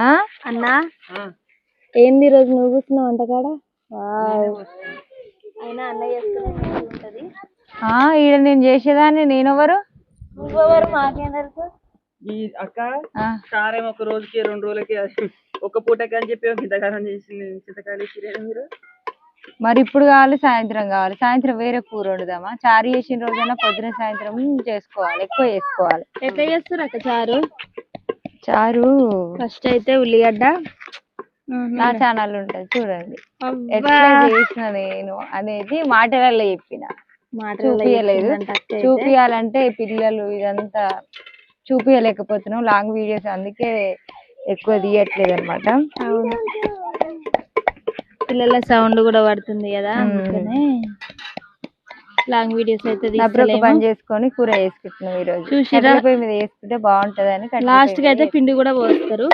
ఆ? అన్నా? ఆ, ఏంది రోజు నువ్వు కూర్చున్నావు వంటకాడ? వావ్. అయినా ఆ ఈడ నేను చేసేదాన్ని నేనెవరు? నువ్వెవరు? మాకేం తెలుసు. ఈ అక్క ఒక రోజుకి రెండు రోజులకి ఒక పూటకి అని చెప్పి ఒక ఇంతకాలం చేసింది. చింతకాయలు ఇచ్చిరేనా మీరు? మరి ఇప్పుడు కావాలి సాయంత్రం కావాలి. సాయంత్రం వేరే కూర వండుదామా? చారు చేసిన రోజైనా పొద్దున సాయంత్రం చేసుకోవాలి ఎక్కువ చేసుకోవాలి. ఎట్లా చేస్తారు అక్క చారు? చారు. ఫస్ట్ అయితే ఉల్లిగడ్డ నా ఛానల్ ఉంటది చూడండి. ఎట్లా చేసిన నేను అనేది మాటలలో చెప్పిన. చూపియలేదు. చూపియాలంటే పిల్లలు ఇదంతా చూపియలేకపోతున్నాం. లాంగ్ వీడియోస్ అందుకే ఎక్కువ తీయట్లేదు అనమాట పిల్లల సౌండ్ కూడా పడుతుంది కదా. అందుకనే. లాంగ్ వీడియోస్ అయితే తీస్తలేము. పని చేసుకొని కూర వేసుకుంటున్నాం ఈ రోజు చూసిరా? కట్టెల పొయ్యి మీద వేసుకుంటే బాగుంటది అని లాస్ట్కి అయితే పిండి కూడా పోస్తారు.